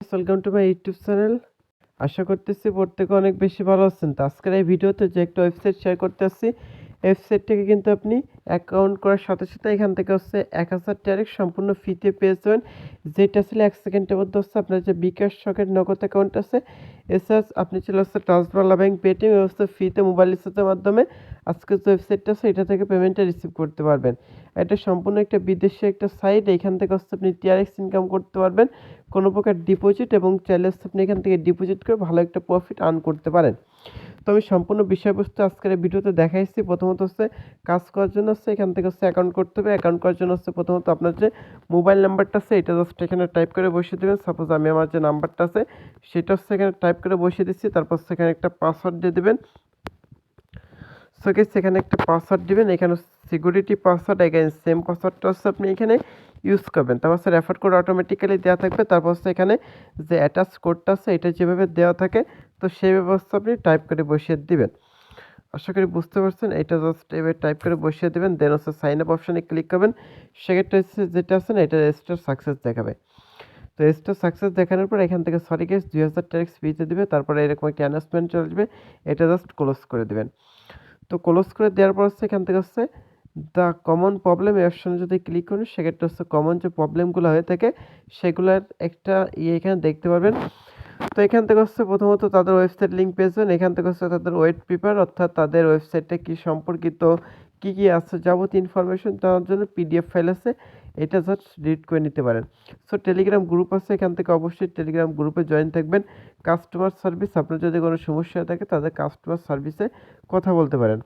Welcome to my YouTube channel. আশা করতেছি প্রত্যেকে অনেক বেশি ভালো আছেন। তো আজকের এই ভিডিওতে যে একটা ওয়েবসাইট শেয়ার করতে আসছি ওয়েবসাইট থেকে কিন্তু আপনি অ্যাকাউন্ট করার সাথে সাথে এখান থেকে হচ্ছে এক হাজার ডাইরেক্ট সম্পূর্ণ ফ্রিতে পেয়ে যাবেন। যেটা আসলে এক সেকেন্ডের মধ্যে হচ্ছে আপনার যে বিকাশ শখের নগদ অ্যাকাউন্ট আছে, এছাড়া আপনি চলে হচ্ছে ট্রান্সফার ব্যাংক, পেটিএম ব্যবস্থা ফ্রিতে মোবাইল রিচার্জের মাধ্যমে আজকে যে ওয়েবসাইটটা আছে, এটা থেকে পেমেন্টটা রিসিভ করতে পারবেন। এটা সম্পূর্ণ একটা বিদেশি একটা সাইট এখান থেকে হচ্ছে আপনি টিআরএক্স ইনকাম করতে পারবেন। কোনো প্রকার ডিপোজিট এবং চাইলে আপনি এখান থেকে ডিপোজিট করে ভালো একটা প্রফিট আর্ন করতে পারেন। তো আমি সম্পূর্ণ বিষয়বস্তু আজকের ভিডিওতে দেখাইছি। প্রথমত হচ্ছে কাজ করার জন্য হচ্ছে এখান থেকে হচ্ছে অ্যাকাউন্ট করতে হবে। অ্যাকাউন্ট করার জন্য হচ্ছে প্রথমত আপনার যে মোবাইল নাম্বারটা আছে, এটা জাস্ট এখানে টাইপ করে বসিয়ে দেবেন। সাপোজ আমি আমার যে নাম্বারটা আছে, সেটা হচ্ছে এখানে টাইপ করে বসিয়ে দিচ্ছি। তারপর সেখানে একটা পাসওয়ার্ড দিয়ে দেবেন। সো গেস এখানে একটা পাসওয়ার্ড দিবেন। এখানে সিকিউরিটি পাসওয়ার্ড এখানে সেম পাসওয়ার্ডটা হচ্ছে আপনি এখানে ইউজ করবেন। তারপর হচ্ছে রেফার কোড অটোমেটিক্যালি দেওয়া থাকবে। তারপর হচ্ছে এখানে যে অ্যাটাচ কোডটা আছে, এটা যেভাবে দেওয়া থাকে, তো সেই ব্যবস্থা আপনি টাইপ করে বসিয়ে দিবেন। আশা করি বুঝতে পারছেন। এটা জাস্ট এবার টাইপ করে বসিয়ে দেবেন। দেন হচ্ছে সাইন আপ অপশানে ক্লিক করবেন। সেক্ষেত্রে যেটা আছে না, এটা রেজিস্টার সাকসেস দেখাবে। তো রেজিস্টার সাকসেস দেখানোর পর এখান থেকে সরি কেস দুই হাজার ট্যাক্স ফিতে দেবে। তারপরে এরকম একটা অ্যানাউন্সমেন্ট চলে আসবে এটা জাস্ট ক্লোজ করে দেবেন। তো ক্লোজ করে দেওয়ার পর হচ্ছে এখান থেকে হচ্ছে দ্য কমন প্রবলেম অ্যাপশন যদি ক্লিক করুন, সেক্ষেত্রে হচ্ছে কমন যে প্রবলেমগুলো হয়ে থাকে, সেগুলোর একটা ইয়ে এখানে দেখতে পাবেন তো এখান থেকে হচ্ছে প্রথমত তাদের ওয়েবসাইট লিঙ্ক পেয়েছেন এখান থেকে হচ্ছে তাদের ওয়েট পেপার অর্থাৎ তাদের ওয়েবসাইটটা কী সম্পর্কিত কী কী আছে যাবতীয় ইনফরমেশন দেওয়ার জন্য পিডিএফ ফাইল আছে, এটা জাস্ট রিড করে নিতে পারেন। সো টেলিগ্রাম গ্রুপ আছে, এখান থেকে অবশ্যই টেলিগ্রাম গ্রুপে জয়েন থাকবেন। কাস্টমার সার্ভিস আপনার যদি কোনো সমস্যা থাকে, তাদের কাস্টমার সার্ভিসে কথা বলতে পারেন।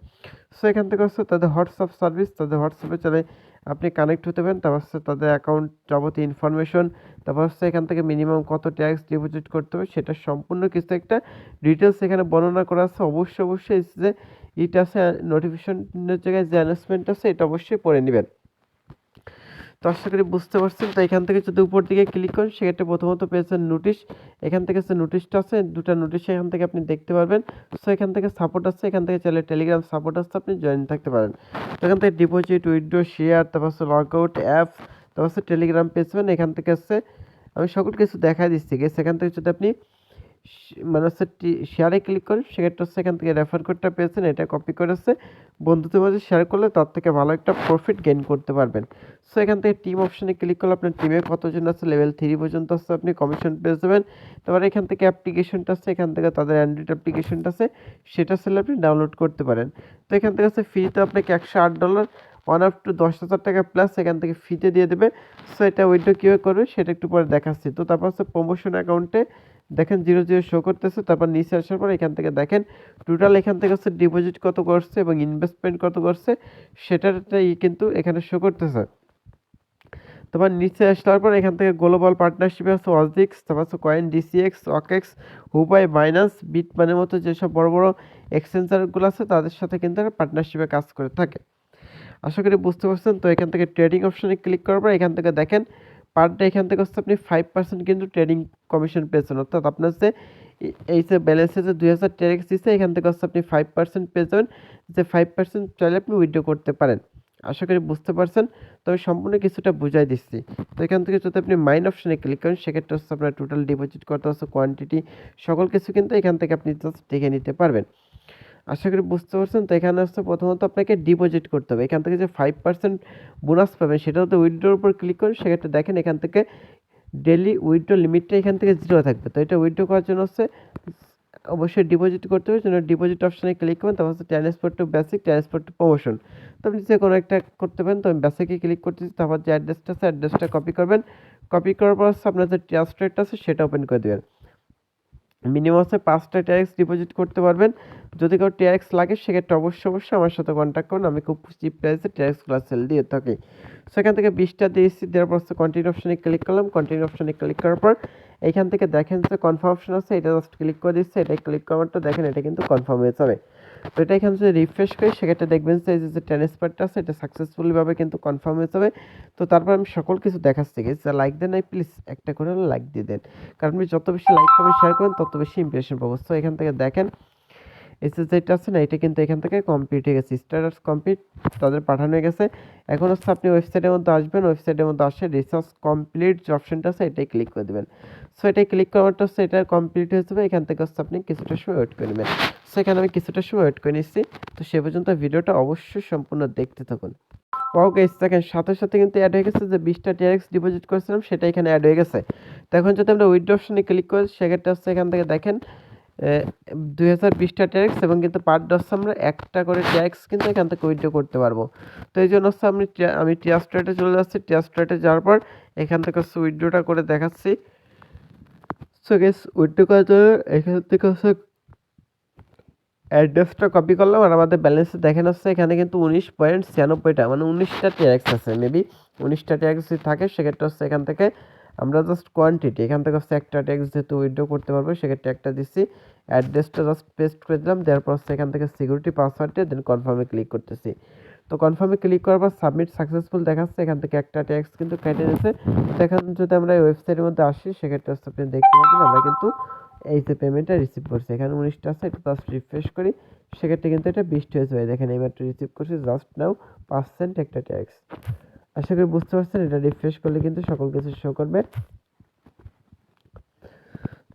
সো এখান থেকে হচ্ছে তাদের হোয়াটসঅ্যাপ সার্ভিস তাদের হোয়াটসঅ্যাপে চলে আপনি কানেক্ট হতে পারেন, তারপর হচ্ছে তাদের অ্যাকাউন্ট যাবতীয় ইনফরমেশন তারপর হচ্ছে এখান থেকে মিনিমাম কত ট্যাক্স ডিপোজিট করতে হবে, সেটা সম্পূর্ণ কিছু একটা ডিটেলস এখানে বর্ণনা করা আছে। অবশ্যই অবশ্যই যে ইটা আছে নোটিফিকেশনের জায়গায় যে অ্যানাউন্সমেন্ট আছে, এটা অবশ্যই পড়ে নেবেন। তো আশা করি বুঝতে পারছেন। তো এখান থেকে যদি উপর দিকে ক্লিক করেন, সেক্ষেত্রে প্রথমত পেয়েছেন নোটিশ এখান থেকে যে নোটিশটা আছে, দুটা নোটিশ এখান থেকে আপনি দেখতে পারবেন। সো এখান থেকে সাপোর্ট আছে, এখান থেকে চাইলে টেলিগ্রাম সাপোর্ট আছে, আপনি জয়েন থাকতে পারেন। তো এখান থেকে ডিপোজিট উইথড্রো শেয়ার তারপর হচ্ছে লগ আউট অ্যাপস তারপর হচ্ছে টেলিগ্রাম পেয়েছেন এখান থেকে হচ্ছে, আমি সকল কিছু দেখা দিচ্ছি। সেখান থেকে যদি আপনি মানে হচ্ছে শেয়ারে ক্লিক করেন সেক্ষেত্রে হচ্ছে এখান থেকে রেফার কোডটা পেয়েছেন, এটা কপি করে হচ্ছে বন্ধুদের মাঝে শেয়ার করলে তার থেকে ভালো একটা প্রফিট গেইন করতে পারবেন। সো এখান থেকে টিম অপশানে ক্লিক করলে আপনার টিমে কতজন আছে লেভেল থ্রি পর্যন্ত আছে, আপনি কমিশন পেয়ে যাবেন। তারপরে এখান থেকে অ্যাপ্লিকেশনটা আছে, এখান থেকে তাদের অ্যান্ড্রয়েড অ্যাপ্লিকেশনটা আছে, সেটা আসলে আপনি ডাউনলোড করতে পারেন। তো এখান থেকে আছে ফ্রিতে আপনাকে একশো আট ডলার ওয়ান আপ টু দশ হাজার টাকা প্লাস এখান থেকে ফিতে দিয়ে দেবে। সো এটা উইড্রো কীভাবে করবে, সেটা একটু পরে দেখাচ্ছি। তো তারপর হচ্ছে প্রমোশন অ্যাকাউন্টে দেখেন জিরো জিরো শো করতেছে, তারপর নিচে আসার পর এখান থেকে দেখেন টোটাল এখান থেকে হচ্ছে ডিপোজিট কত করছে এবং ইনভেস্টমেন্ট কত করছে সেটার কিন্তু এখানে শো করতেছে। তোমার নিচে আসার পর এখান থেকে গ্লোবাল পার্টনারশিপে আছে অজিক্স তারপর হচ্ছে কয়েন ডিসিএক্স অকেক্স হুবাই বাইনান্স বিট মানের মতো যেসব বড় বড় এক্সচেঞ্জারগুলো আছে, তাদের সাথে কিন্তু পার্টনারশিপে কাজ করে থাকে। আশা করি বুঝতে পারছেন, তো এখান থেকে ট্রেডিং অপশানে ক্লিক করার পর এখান থেকে দেখেন পার ডে এখান থেকে হচ্ছে আপনি ফাইভ পার্সেন্ট কিন্তু ট্রেডিং কমিশন পেয়েছেন। অর্থাৎ আপনার যে এই যে ব্যালেন্সে যে দুই হাজার ট্যাক্স দিচ্ছে এখান থেকে হচ্ছে আপনি ফাইভ পার্সেন্ট পেয়ে যাবেন যে ফাইভ পার্সেন্ট চাইলে আপনি উইথড্র করতে পারেন। আশা করি বুঝতে পারছেন। তবে সম্পূর্ণ কিছুটা বুঝাই দিচ্ছি। তো এখান থেকে যদি আপনি মাইন অপশানে ক্লিক করেন, সেক্ষেত্রে হচ্ছে আপনার টোটাল ডিপোজিট করতে হচ্ছে কোয়ান্টিটি সকল কিছু কিন্তু এখান থেকে আপনি জাস্ট দেখে নিতে পারবেন। আশা করি বুঝতে পারছেন। তো এখানে হচ্ছে প্রথমত আপনাকে ডিপোজিট করতে হবে। এখান থেকে যে ফাইভ পার্সেন্ট বোনাস পাবেন সেটা হচ্ছে উইথড্রোর উপর ক্লিক করেন। সেক্ষেত্রে দেখেন এখান থেকে ডেলি উইথড্রো লিমিটটা এখান থেকে জিরো থাকবে। তো এটা উইথড্রো করার জন্য হচ্ছে অবশ্যই ডিপোজিট করতে হবে। জন্য ডিপোজিট অপশানে ক্লিক করবেন, তারপর হচ্ছে transport to basic transport to promotion তো আপনি যে কোনো একটা করতে পারেন। তো আমি বেসিকে ক্লিক করতেছি, তারপর যে অ্যাড্রেসটা আছে অ্যাড্রেসটা কপি করবেন। কপি করার পর হচ্ছে আপনার যে ট্রান্সফারটা আছে, সেটা ওপেন করে দেবেন। মিনিমাম হচ্ছে পাঁচটা ট্যাক্স ডিপোজিট করতে পারবেন। যদি কেউ ট্যাক্স লাগে, সেক্ষেত্রে অবশ্যই অবশ্যই আমার সাথে কন্ট্যাক্ট করুন। আমি খুব চিপ প্রাইসে ট্যাক্সগুলো সেল দিয়ে থাকি। সেখান থেকে বিশটা দিয়েছি, দেওয়ার পর কন্টিনিউ অপশানে ক্লিক করলাম। কন্টিনিউ অপশানে ক্লিক করার পর এখান থেকে দেখেন যে কনফার্ম অপশন আছে, এটা জাস্ট ক্লিক করে দিচ্ছে। এটা ক্লিক করারটা দেখেন, এটা কিন্তু কনফার্ম হয়ে যাবে। তো এটা এখানে যদি রিফ্রেশ করি, সেক্ষেত্রে দেখবেন যে যে ট্রান্সফারটা আছে, এটা সাকসেসফুলিভাবে কিন্তু কনফার্ম হয়ে যাবে। তো তারপর আমি সকল কিছু দেখাচ্ছি গেছি যা লাইক দেন নাই প্লিজ একটা করে লাইক দিয়ে দেন। কারণ আপনি যত বেশি লাইক করবেন শেয়ার করেন, তত বেশি ইম্প্রেশন পাবো। তো এখান থেকে দেখেন এসএস যেটা আছে না, এটা কিন্তু এখান থেকে কমপ্লিট হয়ে গেছে। স্ট্যাটাস কমপ্লিট তাদের পাঠানো হয়ে গেছে। এখন হচ্ছে আপনি ওয়েবসাইটের মধ্যে আসবেন ওয়েবসাইটের মধ্যে আসে রিসার্চ কমপ্লিট যে অপশনটা আছে, এটাই ক্লিক করে দেবেন। সো এটাই ক্লিক করাটা হচ্ছে এটা কমপ্লিট হয়ে যাবে, এখান থেকে হচ্ছে আপনি কিছুটা সময় ওয়েট করে নেবেন। সো এখানে আমি কিছুটা সময় ওয়েট করে নিচ্ছি। তো সে পর্যন্ত ভিডিওটা অবশ্যই সম্পূর্ণ দেখতে থাকুন। গাইস দেখেন, সাথে সাথে কিন্তু অ্যাড হয়ে গেছে যে বিশটা টিআরএক্স ডিপোজিট করেছিলাম, সেটা এখানে অ্যাড হয়ে গেছে। তো এখন যদি আমরা উইথড্র অপশনে ক্লিক করি, সেক্ষেত্রে হচ্ছে এখান থেকে দেখেন দুই হাজার বিশটা ট্যাক্স এবং কিন্তু পার ডস আমরা একটা করে ট্যাক্স কিন্তু এখান থেকে উইথড্র করতে পারব। তো এই জন্য হচ্ছে আমি আমি টিয়াস্ট্রেটে চলে যাচ্ছি। টিয়াস্ট্রেটে যাওয়ার পর এখান থেকে হচ্ছে উইথড্রটা করে দেখাচ্ছি। সো গেস উইথড্র করার জন্য এখান থেকে হচ্ছে অ্যাড্রেসটা কপি করলাম আর আমাদের ব্যালেন্সে দেখেন হচ্ছে এখানে কিন্তু উনিশ পয়েন্ট ছিয়ানব্বইটা মানে উনিশটা ট্যাক্স আছে। মেবি উনিশটা ট্যাক্স থাকে, সেক্ষেত্রে হচ্ছে এখান থেকে আমরা জাস্ট কোয়ান্টিটি এখান থেকে হচ্ছে একটা ট্যাক্স যেহেতু উইথড্র করতে পারব, সেক্ষেত্রে একটা দিচ্ছি অ্যাড্রেসটা জাস্ট পেস্ট করে দিলাম, দেওয়ার পর হচ্ছে এখান থেকে সিকিউরিটি পাসওয়ার্ড দিয়ে দেন কনফার্মে ক্লিক করতেছি। তো কনফার্মে ক্লিক করার পর সাবমিট সাকসেসফুল দেখাচ্ছে, এখান থেকে একটা ট্যাক্স কিন্তু কেটে নিয়েছে তো এখন যদি আমরা এই ওয়েবসাইটের মধ্যে আসি, সেক্ষেত্রে হচ্ছে আপনি দেখতে পাবেন আমরা কিন্তু এই যে পেমেন্টটা রিসিভ করছি। এখানে উনিশটা আছে একটু জাস্ট রিফ্রেশ করি, সেক্ষেত্রে কিন্তু এটা বৃষ্টি হয়ে যাবে। দেখেন এইমাত্র রিসিভ করছি জাস্ট নাও পার্সেন্ট একটা ট্যাক্স আশা করি বুঝতে পারছেন, এটা রিফ্রেশ করলে কিন্তু সকল কিছু শো করবে।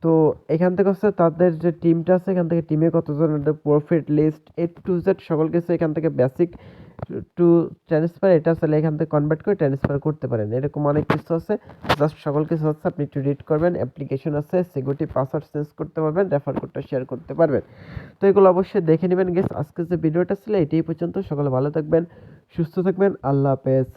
তো এখান থেকে হচ্ছে তাদের যে টিমটা আছে, এখান থেকে টিমে কতজন profit list A to Z সকল কিছু এখান থেকে বেসিক টু ট্রান্সফার এটা আসলে এখান থেকে কনভার্ট করে ট্রান্সফার করতে পারেন। এরকম অনেক কিছু আছে জাস্ট সকল কিছু হচ্ছে আপনি একটু রিড করবেন অ্যাপ্লিকেশন আছে সিকিউরিটি পাসওয়ার্ড চেঞ্জ করতে পারবেন রেফার কোডটা শেয়ার করতে পারবেন। তো এগুলো অবশ্যই দেখে নেবেন গেস আজকে যে ভিডিওটা ছিল, এটাই পর্যন্ত। সকলে ভালো থাকবেন, সুস্থ থাকবেন, আল্লাহ হাফেজ।